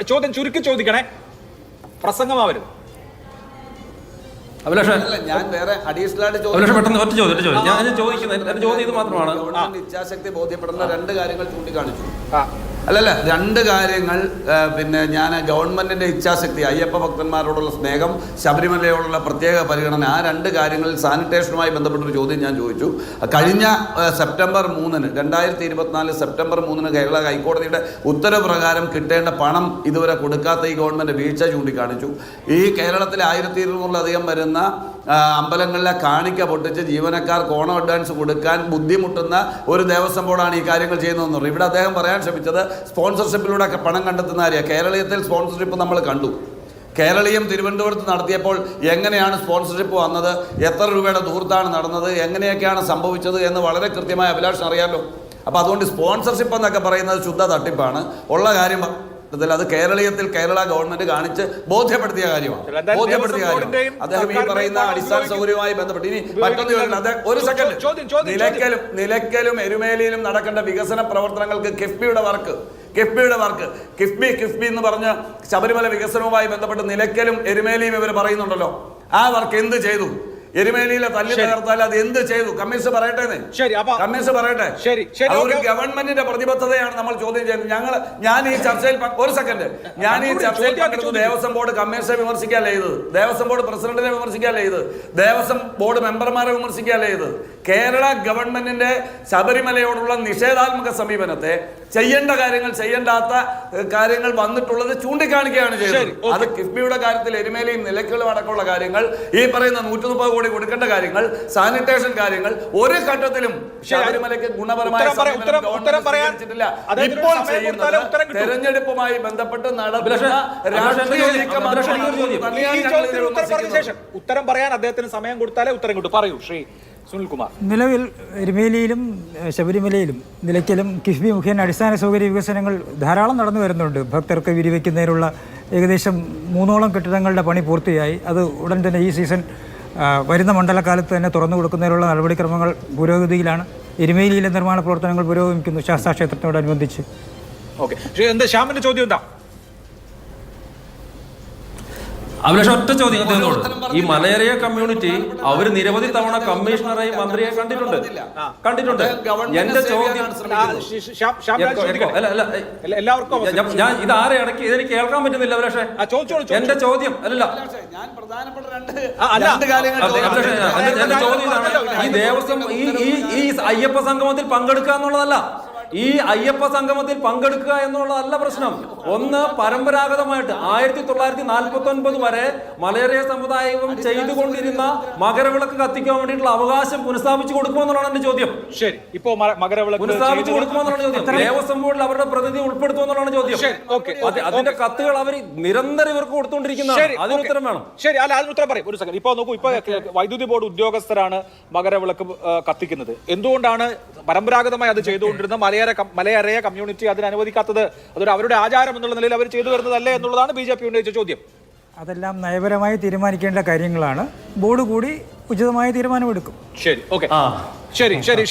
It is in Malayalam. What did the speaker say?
ചോദ്യം ചുരുക്കി ചോദിക്കണേ. പ്രസംഗമാവരുത്. അഭിലാഷ. ഞാൻ വേറെ അഡീഷണൽ ആയിട്ട് അഭിലാഷ പെട്ടെന്ന് ഒറ്റ ചോദ്യം ഒറ്റ ചോദ്യം. ഞാൻ ചോദിക്കുന്നത് എന്റെ ചോദ്യം ഇത് മാത്രമാണ്. ഇച്ഛാശക്തി ബോധ്യപ്പെടുന്ന രണ്ട് കാര്യങ്ങൾ ചൂണ്ടിക്കാണിച്ചു. ആ. അല്ലല്ല രണ്ട് കാര്യങ്ങൾ പിന്നെ ഞാൻ ഗവൺമെന്റിന്റെ ഇച്ഛാശക്തി അയ്യപ്പ ഭക്തന്മാരോടുള്ള സ്നേഹം ശബരിമലയോടുള്ള പ്രത്യേക പരിഗണന ആ രണ്ട് കാര്യങ്ങളിൽ സാനിറ്റേഷനുമായി ബന്ധപ്പെട്ടൊരു ചോദ്യം ഞാൻ ചോദിച്ചു. കഴിഞ്ഞ സെപ്റ്റംബർ മൂന്നിന് രണ്ടായിരത്തി ഇരുപത്തിനാല് സെപ്റ്റംബർ മൂന്നിന് കേരള ഹൈക്കോടതിയുടെ ഉത്തരപ്രകാരം കിട്ടേണ്ട പണം ഇതുവരെ കൊടുക്കാത്ത ഈ ഗവൺമെന്റ് വീഴ്ച ചൂണ്ടിക്കാണിച്ചു. ഈ കേരളത്തിൽ ആയിരത്തി ഇരുന്നൂറിലധികം വരുന്ന അമ്പലങ്ങളിലെ കാണിക്ക പൊട്ടിച്ച് ജീവനക്കാർക്ക് ഓണം അഡ്വാൻസ് കൊടുക്കാൻ ബുദ്ധിമുട്ടുന്ന ഒരു ദേവസ്വം ബോർഡാണ് ഈ കാര്യങ്ങൾ ചെയ്യുന്നതെന്ന് പറഞ്ഞു. ഇവിടെ അദ്ദേഹം പറയാൻ ശ്രമിച്ചത് സ്പോൺസർഷിപ്പിലൂടെ ഒക്കെ പണം കണ്ടെത്തുന്ന കാര്യമാണ്. കേരളീയത്തിൽ സ്പോൺസർഷിപ്പ് നമ്മൾ കണ്ടു. കേരളീയം തിരുവനന്തപുരത്ത് നടത്തിയപ്പോൾ എങ്ങനെയാണ് സ്പോൺസർഷിപ്പ് വന്നത്? എത്ര രൂപയുടെ ദൂർത്താണ് നടന്നത്? എങ്ങനെയൊക്കെയാണ് സംഭവിച്ചത് എന്ന് വളരെ കൃത്യമായ അഭിലാഷം അറിയാമല്ലോ. അപ്പോൾ അതുകൊണ്ട് സ്പോൺസർഷിപ്പ് എന്നൊക്കെ പറയുന്നത് ശുദ്ധ തട്ടിപ്പാണ്. ഉള്ള കാര്യം ഇതിൽ അത് കേരളീയത്തിൽ കേരള ഗവൺമെന്റ് കാണിച്ച് ബോധ്യപ്പെടുത്തിയ കാര്യമാണ് ബോധ്യപ്പെടുത്തിയ കാര്യമാണ് അദ്ദേഹം ഈ പറയുന്ന അടിസ്ഥാന. സൗകര്യവുമായി ബന്ധപ്പെട്ട് ഇനി. മറ്റൊന്ന് അദ്ദേഹം ഒരു സെക്കൻഡ് നിലയ്ക്കലും നിലയ്ക്കലും എരുമേലിയിലും നടക്കേണ്ട വികസന പ്രവർത്തനങ്ങൾക്ക് കിഫ്ബിയുടെ വർക്ക് കിഫ്ബിയുടെ വർക്ക് കിഫ്ബി കിഫ്ബി എന്ന് പറഞ്ഞ് ശബരിമല വികസനവുമായി ബന്ധപ്പെട്ട് നിലയ്ക്കലും എരുമേലിയും ഇവർ പറയുന്നുണ്ടല്ലോ ആ വർക്ക് എന്ത് ചെയ്തു എരുമേലിയിലെ തല്ലി. തകർത്താൽ അത് എന്ത് ചെയ്തു? കമ്മീഷൻ പറയട്ടെ ശരി, കമ്മീഷൻ പറയട്ടെ? ശരി, ശരി, ഗവൺമെന്റിന്റെ പ്രതിബദ്ധതയാണ് നമ്മൾ ചോദ്യം ചെയ്യുന്നത്. ഞങ്ങൾ ഞാൻ ഈ ചർച്ചയിൽ ഒരു സെക്കൻഡ്. ഞാൻ ഈ ചർച്ചയിൽ പങ്കെടുത്തു. ദേവസ്വം ബോർഡ് കമ്മീഷനെ വിമർശിക്കാൻ ചെയ്തത്. ദേവസ്വം ബോർഡ് പ്രസിഡന്റിനെ വിമർശിക്കാൻ ചെയ്തത്. ദേവസ്വം ബോർഡ് മെമ്പർമാരെ വിമർശിക്കാൻ ചെയ്തത്. കേരള ഗവൺമെന്റിന്റെ ശബരിമലയോടുള്ള നിഷേധാത്മക സമീപനത്തെ ചെയ്യേണ്ട കാര്യങ്ങൾ ചെയ്യേണ്ടാത്ത കാര്യങ്ങൾ വന്നിട്ടുള്ളത് ചൂണ്ടിക്കാണിക്കുകയാണ് ചെയ്യുന്നത് ചെയ്തത് അത് കിഫ്ബിയുടെ കാര്യത്തിൽ എരുമേലയും നിലയ്ക്കലും അടക്കമുള്ള കാര്യങ്ങൾ ഈ പറയുന്ന നൂറ്റി മുപ്പത് കോടി കൊടുക്കേണ്ട കാര്യങ്ങൾ സാനിറ്റേഷൻ കാര്യങ്ങൾ ഒരു ഘട്ടത്തിലും ശബരിമലയ്ക്ക് ഗുണപരമായ ഇപ്പോൾ ചെയ്യുന്നത്. തെരഞ്ഞെടുപ്പുമായി ബന്ധപ്പെട്ട് നടപടി രാഷ്ട്രീയ നീക്കം ഉത്തരം പറയാൻ അദ്ദേഹത്തിന് സമയം കൊടുത്താലേ ഉത്തരം കിട്ടും. പറയൂ ശ്രീ. സുനിൽകുമാർ. നിലവിൽ എരുമേലിയിലും ശബരിമലയിലും നിലയ്ക്കലും കിഫ്ബി മുഖേന അടിസ്ഥാന സൗകര്യ വികസനങ്ങൾ ധാരാളം നടന്നു വരുന്നുണ്ട്. ഭക്തർക്ക് വിരിവയ്ക്കുന്നതിനുള്ള ഏകദേശം മൂന്നോളം കെട്ടിടങ്ങളുടെ പണി പൂർത്തിയായി. അത് ഉടൻ തന്നെ ഈ സീസൺ വരുന്ന മണ്ഡലകാലത്ത് തന്നെ തുറന്നു കൊടുക്കുന്നതിനുള്ള നടപടിക്രമങ്ങൾ പുരോഗതിയിലാണ്. എരുമേലിയിലെ നിർമ്മാണ പ്രവർത്തനങ്ങൾ പുരോഗമിക്കുന്നു ശാസ്താക്ഷേത്രത്തോടനുബന്ധിച്ച് ഓക്കെ. എന്താ ശ്യാമിന്റെ ചോദ്യം എന്താ? അഭിലാഷ ഒറ്റ ചോദ്യം അദ്ദേഹത്തോട് ഈ മലയറിയ കമ്മ്യൂണിറ്റി അവർ നിരവധി തവണ കമ്മീഷണറായി മന്ത്രിയെ കണ്ടിട്ടുണ്ട്. കണ്ടിട്ടുണ്ട്. എന്റെ ചോദ്യം എല്ലാവർക്കും ഞാൻ- ഇത് ആരെ ഇടയ്ക്ക് ഇതെനിക്ക് കേൾക്കാൻ പറ്റുന്നില്ല അഭിലാഷേ. എന്റെ ചോദ്യം അല്ലല്ല. എന്റെ- ചോദ്യം ഈ ദേവസ്വം ഈ ഈ ഈ അയ്യപ്പ സംഗമത്തിൽ പങ്കെടുക്കുക എന്നുള്ളതല്ല. ഈ അയ്യപ്പ സംഗമത്തിൽ പങ്കെടുക്കുക എന്നുള്ളതല്ല പ്രശ്നം. ഒന്ന് പരമ്പരാഗതമായിട്ട് ആയിരത്തി തൊള്ളായിരത്തി നാൽപ്പത്തി ഒൻപത് വരെ മലയറിയ സമുദായവും ചെയ്തുകൊണ്ടിരുന്ന മകരവിളക്ക് കത്തിക്കാൻ വേണ്ടിയിട്ടുള്ള അവകാശം പുനഃസ്ഥാപിച്ചു കൊടുക്കുമെന്നുള്ളതാണ് എന്റെ ചോദ്യം. ശരി. ഇപ്പോ മകരവിളക്ക് പുനഃസ്ഥാപിച്ചു ചെയ്തു- കൊടുക്കുമെന്നുള്ള ചോദ്യം. ദേവസ്വം ബോർഡിൽ അവരുടെ പ്രതിനിധി ഉൾപ്പെടുത്തുമെന്നുള്ളതാണ് ചോദ്യം. അതിന്റെ കത്തുകൾ അവർ നിരന്തരം ഇവർക്ക് കൊടുത്തുകൊണ്ടിരിക്കുന്നതാണ്. ശരി, അതിന് ഉത്തരം വേണം. ശരി അല്ല അതിന് ഉത്തരം പറയും. ഒരു സെക്കൻഡ് ഇപ്പൊ നോക്കൂ ഇപ്പൊ വൈദ്യുതി ബോർഡ് ഉദ്യോഗസ്ഥരാണ് മകരവിളക്ക് കത്തിക്കുന്നത്. എന്തുകൊണ്ടാണ് പരമ്പരാഗതമായി അത് ചെയ്തുകൊണ്ടിരുന്ന മലയാര മലയരയ മലയറയ കമ്മ്യൂണിറ്റി അതിന് അനുവദിക്കാത്തത് അതൊരു അവരുടെ ആചാരം എന്നുള്ള നിലയിൽ അവർ ചെയ്തു വരുന്നതല്ലേ എന്നുള്ളതാണ് ബി ജെ പി ഉന്നയിച്ച ചോദ്യം. അതെല്ലാം നയപരമായി തീരുമാനിക്കേണ്ട കാര്യങ്ങളാണ്. ബോർഡ് കൂടി ഉചിതമായ തീരുമാനമെടുക്കും. ശരി ഓക്കെ. ശരി ശരി.